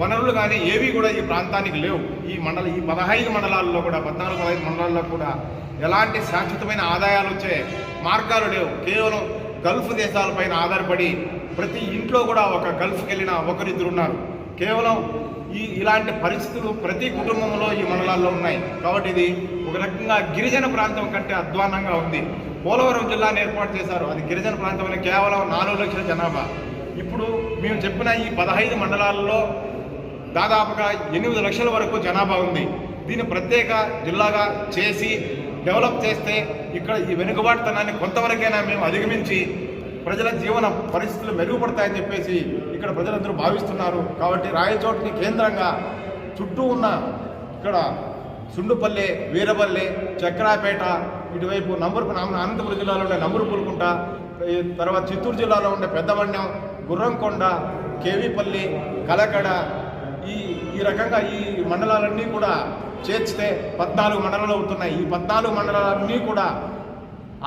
వనరులు కానీ ఏవి కూడా ఈ ప్రాంతానికి లేవు. ఈ మండల ఈ పదహైదు మండలాల్లో కూడా పద్నాలుగు పదహైదు మండలాల్లో కూడా ఎలాంటి శాశ్వతమైన ఆదాయాలు వచ్చే మార్గాలు లేవు. కేవలం గల్ఫ్ దేశాలపైన ఆధారపడి ప్రతి ఇంట్లో కూడా ఒక గల్ఫ్కి వెళ్ళిన ఒకరిద్దరు ఉన్నారు. కేవలం ఈ ఇలాంటి పరిస్థితులు ప్రతి కుటుంబంలో ఈ మండలాల్లో ఉన్నాయి. కాబట్టి ఇది ఒక రకంగా గిరిజన ప్రాంతం కంటే అధ్వానంగా ఉంది. పోలవరం జిల్లాను ఏర్పాటు చేశారు. అది గిరిజన ప్రాంతంలో కేవలం నాలుగు లక్షల జనాభా. ఇప్పుడు మేము చెప్పిన ఈ పదహైదు మండలాల్లో దాదాపుగా ఎనిమిది లక్షల వరకు జనాభా ఉంది. దీన్ని ప్రత్యేక జిల్లాగా చేసి డెవలప్ చేస్తే ఇక్కడ ఈ వెనుకబాటుతనాన్ని కొంతవరకైనా మేము అధిగమించి ప్రజల జీవన పరిస్థితులు మెరుగుపడతాయని చెప్పేసి ఇక్కడ ప్రజలందరూ భావిస్తున్నారు. కాబట్టి రాయచోటిని కేంద్రంగా చుట్టూ ఉన్న ఇక్కడ సుండుపల్లె వీరపల్లె చక్రాపేట ఇటువైపు నంబూరు అనంతపురం జిల్లాలో ఉండే నంబరు పులుకుంట తర్వాత చిత్తూరు జిల్లాలో ఉండే పెద్దవన్యం గుర్రంకొండ కేవీపల్లి కలకడ ఈ ఈ రకంగా ఈ మండలాలన్నీ కూడా చేర్చితే పద్నాలుగు మండలాలు అవుతున్నాయి. ఈ పద్నాలుగు మండలాలన్నీ కూడా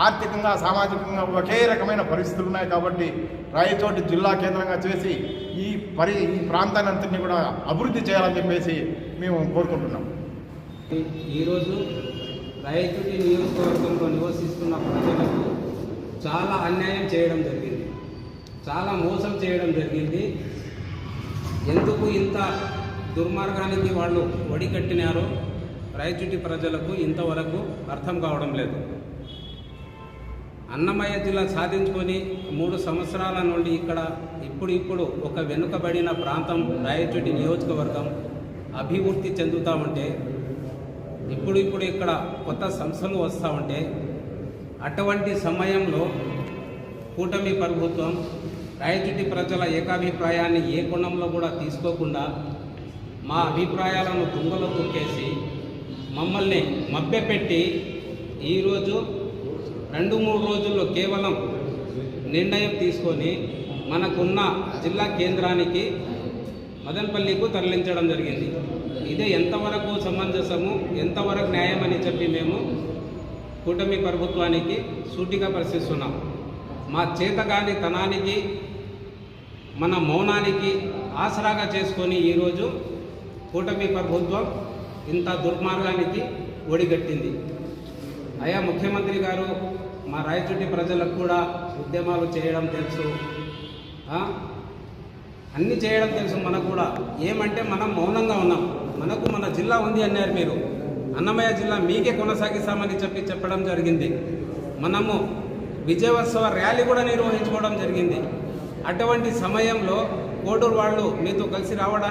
ఆర్థికంగా సామాజికంగా ఒకే రకమైన పరిస్థితులు ఉన్నాయి కాబట్టి రాయచోటి జిల్లా కేంద్రంగా చేసి ఈ పరి ఈ ప్రాంతాన్ని అంతటినీ కూడా అభివృద్ధి చేయాలని చెప్పేసి మేము కోరుకుంటున్నాం. ఈరోజు రాయచోటి నియోజకవర్గంలో నివసిస్తున్న ప్రజలకు చాలా అన్యాయం చేయడం జరిగింది. చాలా మోసం చేయడం జరిగింది. ఎందుకు ఇంత దుర్మార్గానికి వాళ్ళు వడికట్టినారో రాయచూటి ప్రజలకు ఇంతవరకు అర్థం కావడం లేదు. అన్నమయ్య జిల్లా సాధించుకొని మూడు సంవత్సరాల నుండి ఇక్కడ ఇప్పుడు ఇప్పుడు ఒక వెనుకబడిన ప్రాంతం రాయచూటి నియోజకవర్గం అభివృద్ధి చెందుతూ ఉంటే ఇప్పుడు ఇప్పుడు ఇక్కడ కొత్త సంస్థలు వస్తూ ఉంటే అటువంటి సమయంలో కూటమి ప్రభుత్వం రాయచూటి ప్రజల ఏకాభిప్రాయాన్ని ఏ కోణంలో కూడా తీసుకోకుండా మా అభిప్రాయాలను తుంగలో తొక్కేసి మమ్మల్ని మభ్యపెట్టి ఈరోజు రెండు మూడు రోజుల్లో కేవలం నిర్ణయం తీసుకొని మనకున్న జిల్లా కేంద్రానికి మదనపల్లికు తరలించడం జరిగింది. ఇదే ఎంతవరకు సమంజసము ఎంతవరకు న్యాయం అని చెప్పి మేము కూటమి ప్రభుత్వానికి సూటిగా ప్రశ్నిస్తున్నాం. మా చేతగాని తనానికి మన మౌనానికి ఆసరాగా చేసుకొని ఈరోజు కూటమి ప్రభుత్వం ఇంత దుర్మార్గానికి ఒడిగట్టింది. అయా ముఖ్యమంత్రి గారు మా రాయచోటి ప్రజలకు కూడా ఉద్యమాలు చేయడం తెలుసు. అన్నీ అన్ని చేయడం తెలుసు మనకు కూడా. ఏమంటే మనం మౌనంగా ఉన్నాం. మనకు మన జిల్లా ఉంది అన్నారు మీరు. అన్నమయ్య జిల్లా మీకే కొనసాగిస్తామని చెప్పి చెప్పడం జరిగింది. మనము విజయోత్సవ ర్యాలీ కూడా నిర్వహించుకోవడం జరిగింది. అటువంటి సమయంలో కోడూరు వాళ్ళు మీతో కలిసి రావడానికి